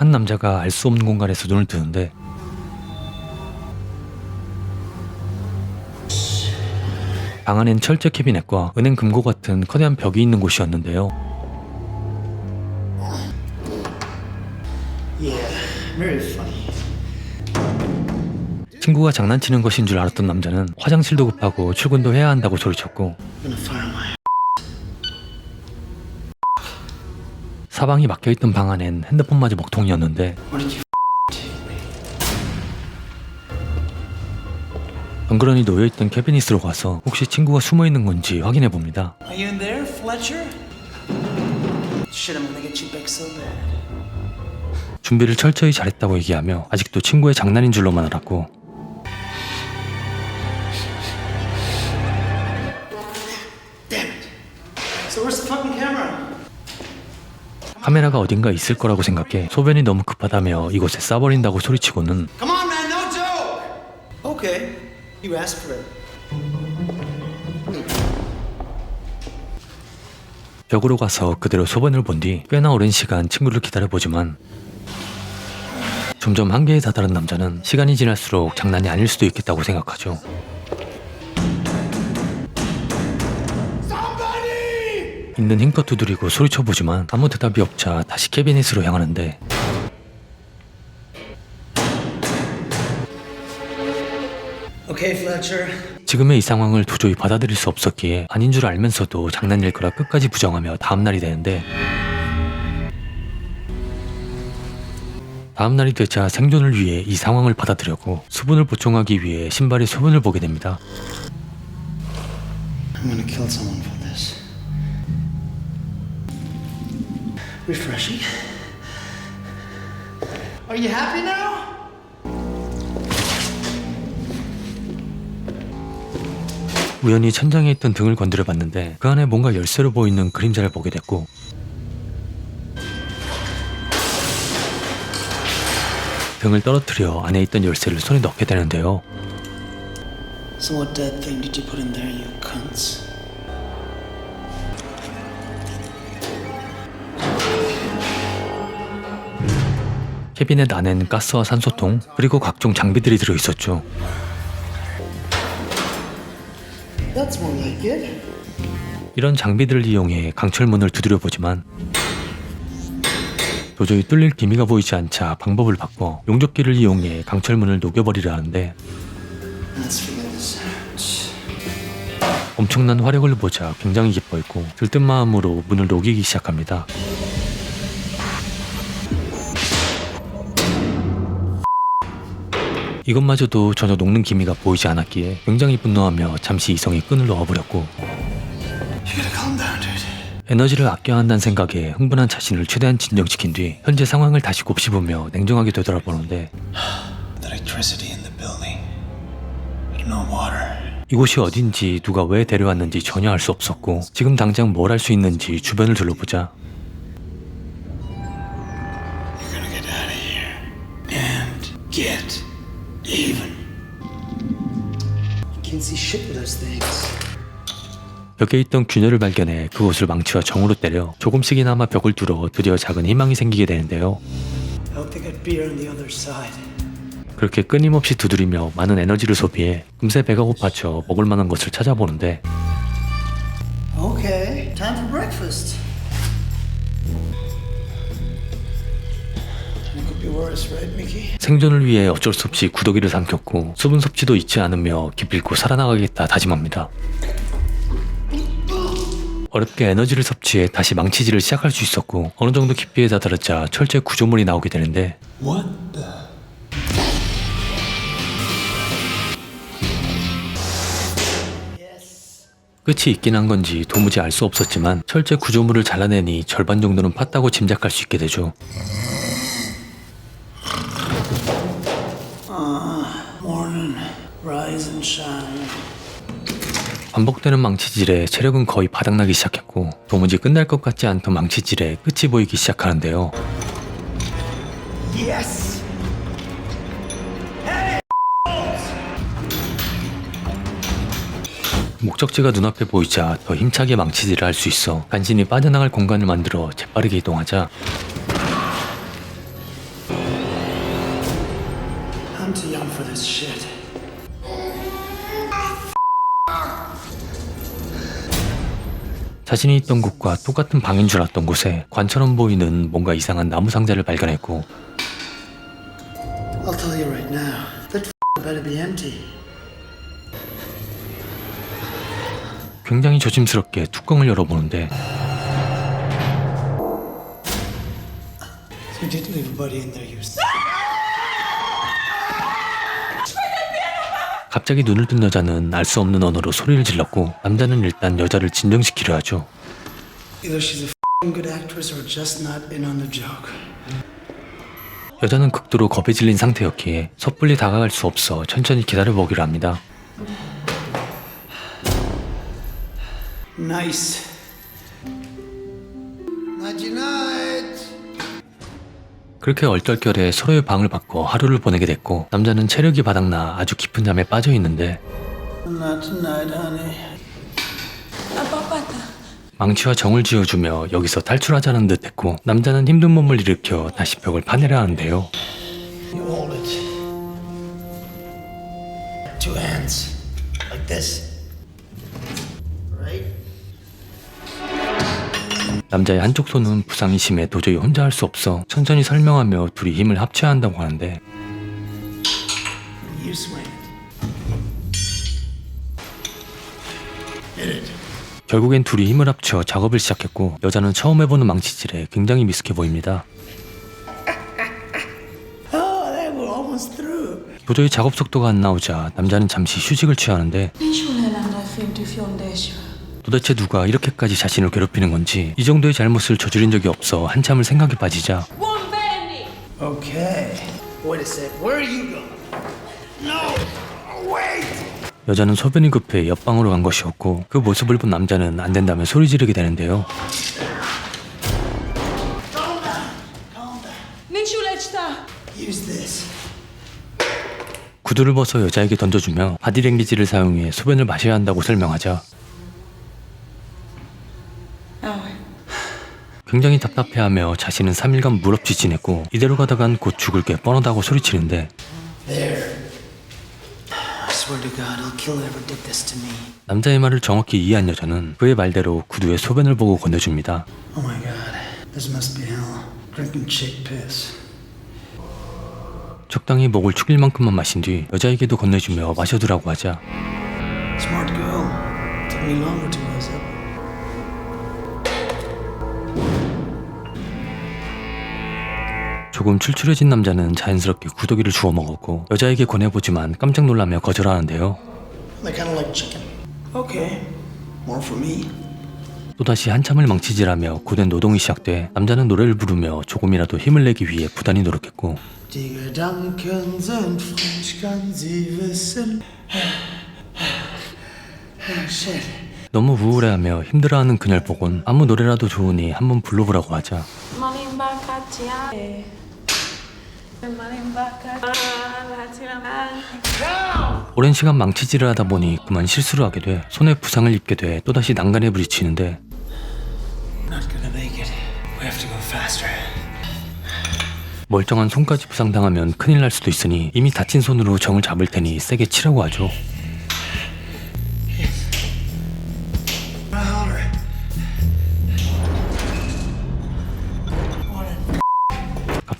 한 남자가 알 수 없는 공간에서 눈을 뜨는데 방 안엔 철제 캐비넷과 은행 금고 같은 커다란 벽이 있는 곳이었는데요. 친구가 장난치는 것인 줄 알았던 남자는 화장실도 급하고 출근도 해야 한다고 소리쳤고 I'm gonna fire my. 사방이 막혀있던 방 안엔 핸드폰마저 먹통이었는데? 덩그러니 놓여있던 캐비닛으로 가서 혹시 친구가 숨어있는 건지 확인해 봅니다. Are you in there, Fletcher? Shit, I'm gonna get you back so bad. 준비를 철저히 잘했다고 얘기하며 아직도 친구의 장난인 줄로만 알았고 카메라가 어딘가 있을 거라고 생각해 소변이 너무 급하다며 이곳에 쏴버린다고 소리치고는 Come on, man, no joke. Okay, you asked for it. 벽으로 가서 그대로 소변을 본 뒤 꽤나 오랜 시간 친구를 기다려보지만 점점 한계에 다다른 남자는 시간이 지날수록 장난이 아닐 수도 있겠다고 생각하죠. 있는 힘껏 두드리고 소리쳐보지만 아무 대답이 없자 다시 캐비닛으로 향하는데. 지금의 이 상황을 도저히 받아들일 수 없었기에 아닌 줄 알면서도 장난일 거라 끝까지 부정하며 다음날이 되는데 다음날이 되자 생존을 위해 이 상황을 받아들였고 수분을 보충하기 위해 신발에 수분을 보게 됩니다. Refreshing. Are you happy now? 우연히 천장에 있던 등을 건드려 봤는데 그 안에 뭔가 열쇠로 보이는 그림자를 보게 됐고 등을 떨어뜨려 안에 있던 열쇠를 손에 넣게 되는데요. So what dead thing did you put in there, you cunts? 캐비넷 안엔 가스와 산소통 그리고 각종 장비들이 들어 있었죠. 이런 장비들을 이용해 강철문을 두드려 보지만 도저히 뚫릴 기미가 보이지 않자 방법을 바꿔 용접기를 이용해 강철문을 녹여버리려 하는데. 엄청난 화력을 보자 굉장히 기뻐했고 들뜬 마음으로 문을 녹이기 시작합니다. 이것마저도 전혀 녹는 기미가 보이지 않았기에 굉장히 분노하며 잠시 이성의 끈을 놓아버렸고. 에너지를 아껴야 한다는 생각에 흥분한 자신을 최대한 진정시킨 뒤 현재 상황을 다시 곱씹으며 냉정하게 되돌아보는데. 이곳이 어딘지 누가 왜 데려왔는지 전혀 알 수 없었고 지금 당장 뭘 할 수 있는지 주변을 둘러보자 벽에 있던 균열을 발견해 그곳을 망치와 정으로 때려 조금씩이나마 벽을 뚫어 드디어 작은 희망이 생기게 되는데요. 그렇게 끊임없이 두드리며 많은 에너지를 소비해 금세 배가 고파져 먹을 만한 것을 찾아보는데 Okay, time for breakfast. It could be worse, right, Mickey? 생존을 위해 어쩔 수 없이 구더기를 삼켰고 수분 섭취도 잊지 않으며 기필코 살아나가겠다 다짐합니다. 어렵게 에너지를 섭취해 다시 망치질을 시작할 수 있었고 어느 정도 깊이에 다다르자 철제 구조물이 나오게 되는데? 끝이 있긴 한 건지 도무지 알 수 없었지만 철제 구조물을 잘라내니 절반 정도는 팠다고 짐작할 수 있게 되죠. Morning, rise and shine. 반복되는 망치질에 체력은 거의 바닥나기 시작했고 도무지 끝날 것 같지 않던 망치질에 끝이 보이기 시작하는데요. Yes! 목적지가 눈앞에 보이자 더 힘차게 망치질을 할 수 있어 간신히 빠져나갈 공간을 만들어 재빠르게 이동하자 I'm too young for this shit. 자신이 있던 곳과 똑같은 방인 줄 알았던 곳에 관처럼 보이는 뭔가 이상한 나무 상자를 발견했고 I'll tell you right now. That better be empty. 굉장히 조심스럽게 뚜껑을 열어보는데 You did leave a buddy in there, you. 갑자기 눈을 뜬 여자는 알 수 없는 언어로 소리를 질렀고 남자는 일단 여자를 진정시키려 하죠. Either she's a good actress or just not in on the joke. 여자는 극도로 겁에 질린 상태였기에 섣불리 다가갈 수 없어 천천히 기다려 보기로 합니다. Nice. 그렇게 얼떨결에 서로의 방을 바꿔 하루를 보내게 됐고 남자는 체력이 바닥나 아주 깊은 잠에 빠져 있는데. 망치와 정을 지어주며 여기서 탈출하자는 듯 했고 남자는 힘든 몸을 일으켜 다시 벽을 파내려 하는데요. 남자의 한쪽 손은 부상이 심해 도저히 혼자 할 수 없어 천천히 설명하며 둘이 힘을 합쳐야 한다고 하는데. 결국엔 둘이 힘을 합쳐 작업을 시작했고 여자는 처음 해보는 망치질에 굉장히 미숙해 보입니다. Oh. 도저히 작업 속도가 안 나오자 남자는 잠시 휴식을 취하는데 도대체 누가 이렇게까지 자신을 괴롭히는 건지 이 정도의 잘못을 저지른 적이 없어 한참을 생각에 빠지자 One Benny! Okay. Wait a sec. Where are you going? No. Wait. 여자는 소변이 급해 옆방으로 간 것이었고 그 모습을 본 남자는 안 된다며 소리 지르게 되는데요. Ninshulechta! Use this. 구두를 벗어 여자에게 던져주며 바디랭귀지를 사용해 소변을 마셔야 한다고 설명하자. 굉장히 답답해하며 자신은 3일간 물없이 지냈고 이대로 가다간 곧 죽을 게 뻔하다고 소리치는데. 남자의 말을 정확히 이해한 여자는 그의 말대로 구두에 소변을 보고 건네줍니다. Oh. 적당히 목을 축일 만큼만 마신 뒤 여자에게도 건네주며 마셔두라고 하자 조금 출출해진 남자는 자연스럽게 구더기를 주워 먹었고 여자에게 권해보지만 깜짝 놀라며 거절하는데요. They kind of like chicken. Okay. More for me. 또다시 한참을 망치질하며 고된 노동이 시작돼 남자는 노래를 부르며 조금이라도 힘을 내기 위해 부단히 노력했고. 너무 우울해하며 힘들어하는 그녀를 보곤 아무 노래라도 좋으니 한번 불러보라고 하자 오랜 시간 망치질을 하다 보니 그만 실수를 하게 돼. 손에 부상을 입게 돼. 또다시 난간에 부딪히는데. 멀쩡한 손까지 부상당하면 큰일 날 수도 있으니 이미 다친 손으로 정을 잡을 테니 세게 치라고 하죠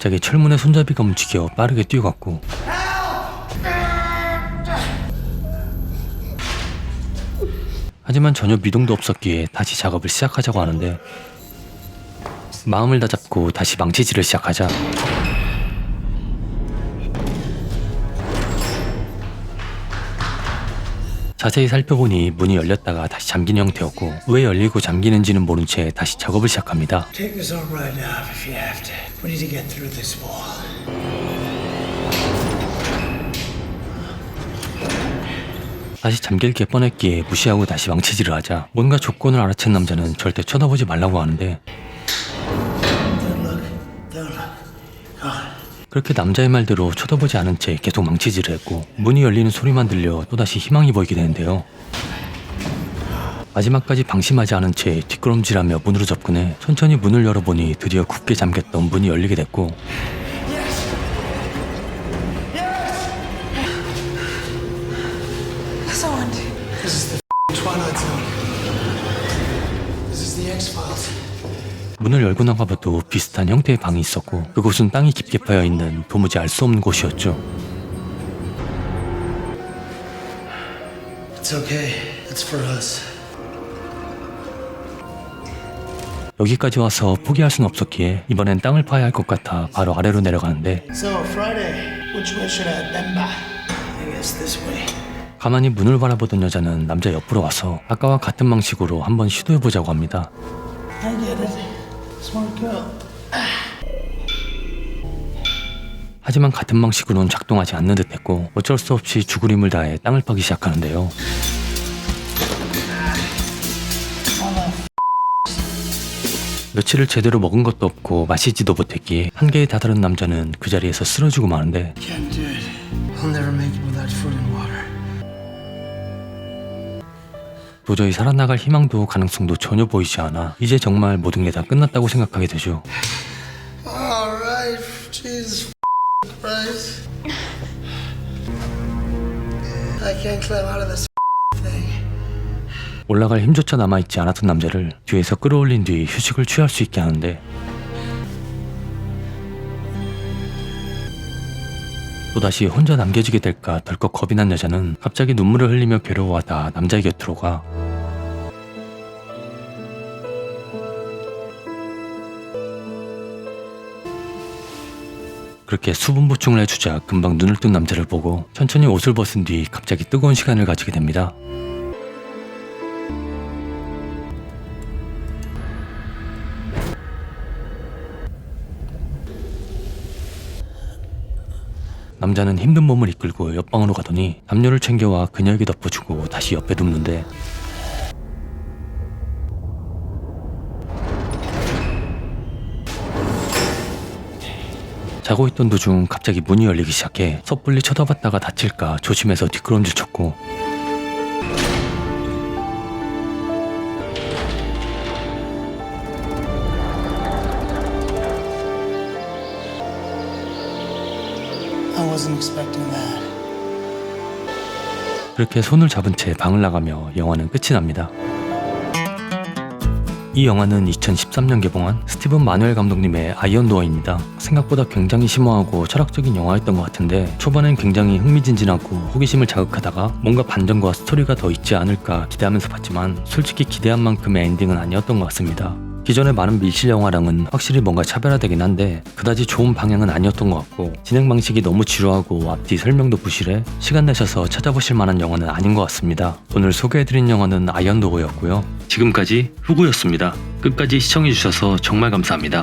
갑자기 철문의 손잡이가 움직여 빠르게 뛰어갔고. 하지만 전혀 미동도 없었기에 다시 작업을 시작하자고 하는데 마음을 다잡고 다시 망치질을 시작하자 자세히 살펴보니 문이 열렸다가 다시 잠긴 형태였고 왜 열리고 잠기는지는 모른 채 다시 작업을 시작합니다. Take this arm right off if you have to. We need to get through this wall. 다시 잠길 게 뻔했기에 무시하고 다시 망치질을 하자 뭔가 조건을 알아챈 남자는 절대 쳐다보지 말라고 하는데 그렇게 남자의 말대로 쳐다보지 않은 채 계속 망치질을 했고 문이 열리는 소리만 들려 또다시 희망이 보이게 되는데요. 마지막까지 방심하지 않은 채 뒷걸음질하며 문으로 접근해 천천히 문을 열어보니 드디어 굳게 잠겼던 문이 열리게 됐고 문을 열고 나가봐도 비슷한 형태의 방이 있었고 그곳은 땅이 깊게 파여 있는 도무지 알 수 없는 곳이었죠. It's okay. It's for us. 여기까지 와서 포기할 순 없었기에 이번엔 땅을 파야 할 것 같아 바로 아래로 내려가는데 So, Friday, which way should I bend by? I guess this way. 가만히 문을 바라보던 여자는 남자 옆으로 와서 아까와 같은 방식으로 한번 시도해보자고 합니다. I get it. 하지만 같은 방식으로는 작동하지 않는 듯했고 어쩔 수 없이 죽을 힘을 다해 땅을 파기 시작하는데요. 며칠을 제대로 먹은 것도 없고 마시지도 못했기에 한계에 다다른 남자는 그 자리에서 쓰러지고 마는데 Can't do it. I'll never make it without food 도저히 살아나갈 희망도 가능성도 전혀 보이지 않아 이제 정말 모든 게 다 끝났다고 생각하게 되죠. All right. Jesus Christ. I can't climb out of this thing. 올라갈 힘조차 남아있지 않았던 남자를 뒤에서 끌어올린 뒤 휴식을 취할 수 있게 하는데 또다시 혼자 남겨지게 될까 덜컥 겁이 난 여자는 갑자기 눈물을 흘리며 괴로워하다 남자의 곁으로 가 그렇게 수분 보충을 해주자 금방 눈을 뜬 남자를 보고 천천히 옷을 벗은 뒤 갑자기 뜨거운 시간을 가지게 됩니다. 남자는 힘든 몸을 이끌고 옆방으로 가더니 담요를 챙겨와 그녀에게 덮어주고 다시 옆에 눕는데 자고 있던 도중 갑자기 문이 열리기 시작해 섣불리 쳐다봤다가 다칠까 조심해서 뒷걸음질 쳤고 그렇게 손을 잡은 채 방을 나가며 영화는 끝이 납니다. 이 영화는 2013년 개봉한 스티븐 마누엘 감독님의 아이언 도어입니다. 생각보다 굉장히 심오하고 철학적인 영화였던 것 같은데 초반엔 굉장히 흥미진진하고 호기심을 자극하다가 뭔가 반전과 스토리가 더 있지 않을까 기대하면서 봤지만 솔직히 기대한 만큼의 엔딩은 아니었던 것 같습니다. 기존의 많은 밀실 영화랑은 확실히 뭔가 차별화되긴 한데 그다지 좋은 방향은 아니었던 것 같고 진행 방식이 너무 지루하고 앞뒤 설명도 부실해 시간 내셔서 찾아보실 만한 영화는 아닌 것 같습니다. 오늘 소개해드린 영화는 아이언도어였고요. 지금까지 후구였습니다. 끝까지 시청해주셔서 정말 감사합니다.